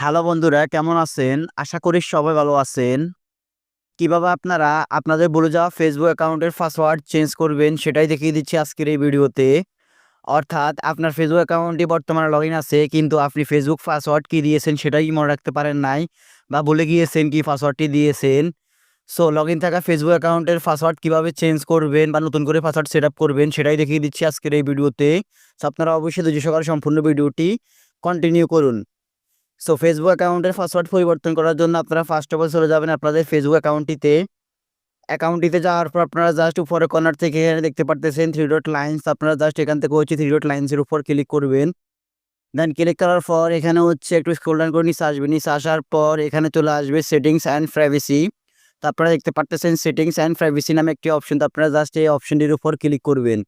Hello বন্ধুরা, কেমন আছেন? আশা করি সবাই ভালো আছেন। কীভাবে আপনারা আপনাদের বলে যাওয়া ফেসবুক অ্যাকাউন্টের পাসওয়ার্ড চেঞ্জ করবেন সেটাই দেখিয়ে দিচ্ছি আজকের এই ভিডিওতে। অর্থাৎ আপনার ফেসবুক অ্যাকাউন্টটি বর্তমানে লগ আছে, কিন্তু আপনি ফেসবুক পাসওয়ার্ড কী দিয়েছেন সেটাই মনে রাখতে পারেন নাই বা ভুলে গিয়েছেন কি পাসওয়ার্ডটি দিয়েছেন। সো লগ ইন থাকা ফেসবুক অ্যাকাউন্টের পাসওয়ার্ড কীভাবে চেঞ্জ করবেন বা নতুন করে পাসওয়ার্ড সেট আপ করবেন সেটাই দেখিয়ে দিচ্ছি আজকের এই ভিডিওতে। সো আপনারা অবশ্যই ধৈর্য সহকারে সম্পূর্ণ ভিডিওটি কন্টিনিউ করুন। সো ফেসবুক অ্যাকাউন্টের পাসওয়ার্ড পরিবর্তন করার জন্য আপনারা ফার্স্ট অফ অল চলে যাবেন আপনাদের ফেসবুক অ্যাকাউন্টটিতে অ্যাকাউন্টটিতে যাওয়ার পর আপনারা জাস্ট উপরে কর্নার থেকে এখানে দেখতে পারতেছেন থ্রি ডট লাইন্স আপনারা জাস্ট এখান থেকে হচ্ছে থ্রি ডট লাইন্সের উপর ক্লিক করবেন। দেন ক্লিক করার পর এখানে হচ্ছে একটু স্ক্রল ডাউন করে নিচে আসবে নিচে আসার পর এখানে চলে আসবে সেটিংস অ্যান্ড প্রাইভেসি তো আপনারা দেখতে পারতেছেন সেটিংস অ্যান্ড প্রাইভেসি নামে একটি অপশন তো আপনারা জাস্ট এই অপশনটির উপর ক্লিক করবেন।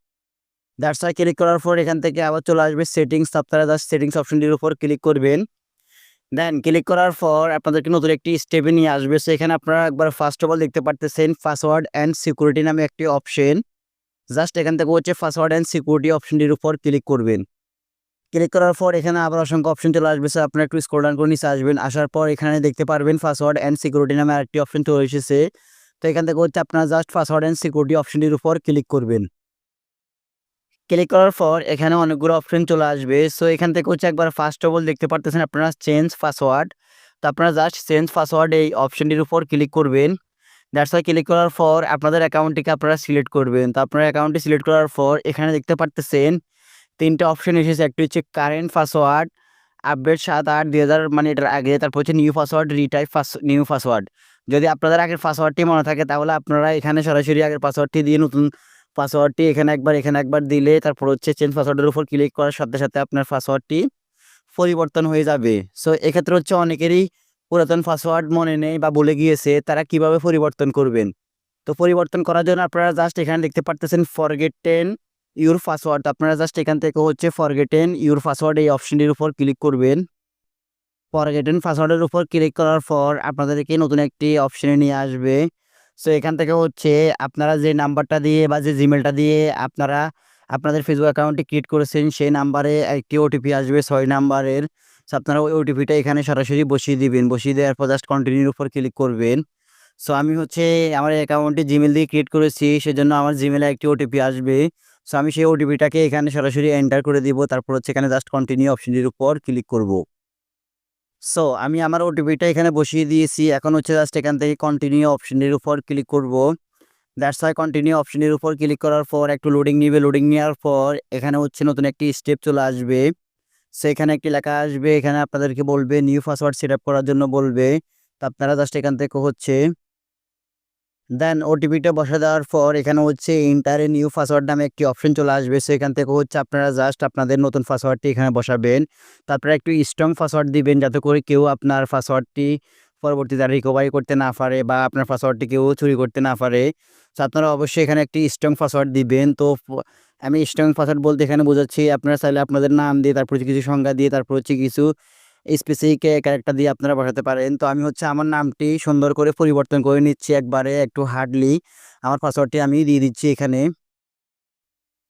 দ্যাটস ক্লিক করার পর এখান থেকে আবার চলে আসবে সেটিংস আপনারা জাস্ট সেটিংস অপশনটির উপর ক্লিক করবেন। দেন ক্লিক করার পর আপনাদেরকে নতুন একটি স্টেপে নিয়ে আসবে। সেখানে আপনারা একবার ফার্স্ট অফ অল দেখতে পারতেছেন পাসওয়ার্ড অ্যান্ড সিকিউরিটি নামে একটি অপশন জাস্ট এখান থেকে হচ্ছে পাসওয়ার্ড অ্যান্ড সিকিউরিটি অপশনটির উপর ক্লিক করবেন। ক্লিক করার পর এখানে আবার অসংখ্য অপশন চলে আসবে। স্যার আপনারা একটু স্ক্রল ডাউন করে নিচে আসবেন। আসার পর এখানে দেখতে পারবেন পাসওয়ার্ড অ্যান্ড সিকিউরিটি নামে আরেকটি অপশন চলে এসেছে। তো এখান থেকে হচ্ছে আপনারা জাস্ট পাসওয়ার্ড অ্যান্ড সিকিউরিটি অপশনটির উপর ক্লিক করবেন। ক্লিক করার পর এখানে অনেকগুলো অপশন চলে আসবে। সো এখান থেকে হচ্ছে একবার ফার্স্ট অফ অল দেখতে পারতেছেন আপনারা চেঞ্জ পাসওয়ার্ড তো আপনারা জাস্ট চেঞ্জ পাসওয়ার্ড এই অপশনটির উপর ক্লিক করবেন। দ্যাটস ওয়াই ক্লিক করার পর আপনাদের অ্যাকাউন্টটিকে আপনারা সিলেক্ট করবেন। তো আপনার অ্যাকাউন্টটি সিলেক্ট করার পর এখানে দেখতে পারতেছেন তিনটা অপশন এসেছে। একটি হচ্ছে কারেন্ট পাসওয়ার্ড আপডেট সাত আট দুই হাজার মানে এটার আগে। তারপর হচ্ছে new password retype new password যদি আপনাদের আগের পাসওয়ার্ডটি মনে থাকে তাহলে আপনারা এখানে সরাসরি আগের পাসওয়ার্ডটি দিয়ে নতুন পাসওয়ার্ডটি এখানে একবার এখানে একবার দিলে তারপর হচ্ছে চেঞ্জ পাসওয়ার্ডের উপর ক্লিক করার সাথে সাথে আপনার পাসওয়ার্ডটি পরিবর্তন হয়ে যাবে। সো এক্ষেত্রে হচ্ছে অনেকেরই পুরাতন পাসওয়ার্ড মনে নেই বা বলে গিয়েছে, তারা কীভাবে পরিবর্তন করবেন? তো পরিবর্তন করার জন্য আপনারা জাস্ট এখানে দেখতে পারতেছেন ফরগেট টেন ইউর পাসওয়ার্ড আপনারা জাস্ট এখান থেকে হচ্ছে ফরগেটেন ইউর পাসওয়ার্ড এই অপশনটির উপর ক্লিক করবেন। ফরগেটেন পাসওয়ার্ডের উপর ক্লিক করার পর আপনাদেরকে নতুন একটি অপশনে নিয়ে আসবে। সো এখান থেকে হচ্ছে আপনারা যে নাম্বারটা দিয়ে বা যে জিমেলটা দিয়ে আপনারা আপনাদের ফেসবুক অ্যাকাউন্টটি ক্রিয়েট করেছেন, সেই নাম্বারে একটি ওটিপি আসবে। ছয় নাম্বারের সো আপনারা ওই ওটিপিটা এখানে সরাসরি বসিয়ে দিবেন। বসিয়ে দেওয়ার পর জাস্ট কন্টিনিউর উপর ক্লিক করবেন। সো আমি হচ্ছে আমার অ্যাকাউন্টটি জিমেল দিয়ে ক্রিয়েট করেছি, সেজন্য আমার জিমেলে একটি ওটিপি আসবে। সো আমি সেই ওটিপিটাকে এখানে সরাসরি এন্টার করে দিব। তারপর হচ্ছে এখানে জাস্ট কন্টিনিউ অপশনটির উপর ক্লিক করব। সো আমি আমার ওটিপিটা এখানে বসিয়ে দিয়েছি। এখন হচ্ছে জাস্ট এখান থেকে কন্টিনিউ অপশনের উপর ক্লিক করব। দ্যাটস ওয়াই কন্টিনিউ অপশনের উপর ক্লিক করার পর, একটু লোডিং নিবে। লোডিং নেওয়ার পর, এখানে হচ্ছে নতুন একটি স্টেপ চলে আসবে। সো এখানে একটি লেখা আসবে। এখানে আপনাদেরকে বলবে নিউ পাসওয়ার্ড সেট করার জন্য বলবে। তো আপনারা জাস্ট এখান থেকে হচ্ছে দেন ওটিপিটা বসা দেওয়ার পর এখানে হচ্ছে ইন্টারে নিউ পাসওয়ার্ড নামে একটি অপশন চলে আসবে। সেখান থেকে হচ্ছে আপনারা জাস্ট আপনাদের নতুন পাসওয়ার্ডটি এখানে বসাবেন। তারপরে একটু স্ট্রং পাসওয়ার্ড দিবেন যাতে করে কেউ আপনার পাসওয়ার্ডটি পরবর্তীতে রিকভারি করতে না পারে বা আপনার পাসওয়ার্ডটি কেউ চুরি করতে না পারে। তো আপনারা অবশ্যই এখানে একটি স্ট্রং পাসওয়ার্ড দিবেন। তো আমি স্ট্রং পাসওয়ার্ড বলতে এখানে বোঝাচ্ছি, আপনারা চাইলে আপনাদের নাম দিয়ে, তারপর কিছু সংখ্যা দিয়ে, তারপর হচ্ছে কিছু স্পেসিফিক ক্যারেক্টার দিয়ে আপনারা বসাতে পারেন। তো আমি হচ্ছে আমার নামটি সুন্দর করে পরিবর্তন করে নিচ্ছি একবারে, একটু হার্ডলি আমার পাসওয়ার্ডটি আমি দিয়ে দিচ্ছি এখানে।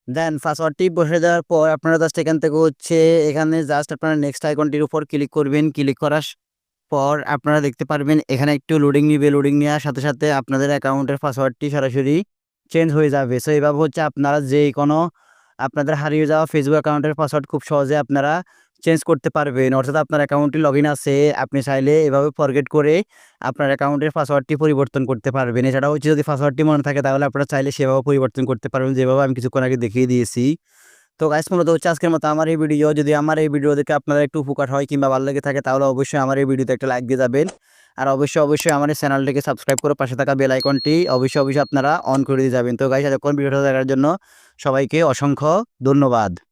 দেন পাসওয়ার্ডটি বসে দেওয়ার পর আপনারা জাস্ট এখান থেকে হচ্ছে, এখানে জাস্ট আপনারা নেক্সট আইকনটির উপর ক্লিক করবেন। ক্লিক করার পর আপনারা দেখতে পারবেন, এখানে একটু লোডিং নিবে লোডিং নেওয়ার সাথে সাথে আপনাদের অ্যাকাউন্টের পাসওয়ার্ডটি সরাসরি চেঞ্জ হয়ে যাবে। সো এইভাবে হচ্ছে আপনারা যে কোনো আপনাদের হারিয়ে যাওয়া ফেসবুক অ্যাকাউন্টের পাসওয়ার্ড খুব সহজে আপনারা চেঞ্জ করতে পারবেন। অর্থাৎ আপনার অ্যাকাউন্টটি লগ ইন আছে, আপনি চাইলে এভাবে ফরগেট করে আপনার অ্যাকাউন্টের পাসওয়ার্ডটি পরিবর্তন করতে পারবেন। এছাড়াও হচ্ছে যদি পাসওয়ার্ডটি মনে থাকে, তাহলে আপনারা চাইলে সেভাবে পরিবর্তন করতে পারবেন। যেভাবে আমি কিছুক্ষণ আগে দেখিয়ে দিয়েছি। তো গাইস মূলত হচ্ছে আজকের মতো আমার এই ভিডিও যদি আমার এই ভিডিও দেখে আপনাদের একটু উপকার হয় কিংবা ভালো লেগে থাকে, তাহলে অবশ্যই আমার এই ভিডিওতে একটা লাইক দিয়ে যাবেন। আর অবশ্যই অবশ্যই আমার এই চ্যানেলটিকে সাবস্ক্রাইব করে পাশে থাকা বেল আইকনটি অবশ্যই অবশ্যই আপনারা অন করে দিয়ে যাবেন। তো গাইস এতক্ষণ ভিডিওটা দেখার জন্য সবাইকে অসংখ্য ধন্যবাদ।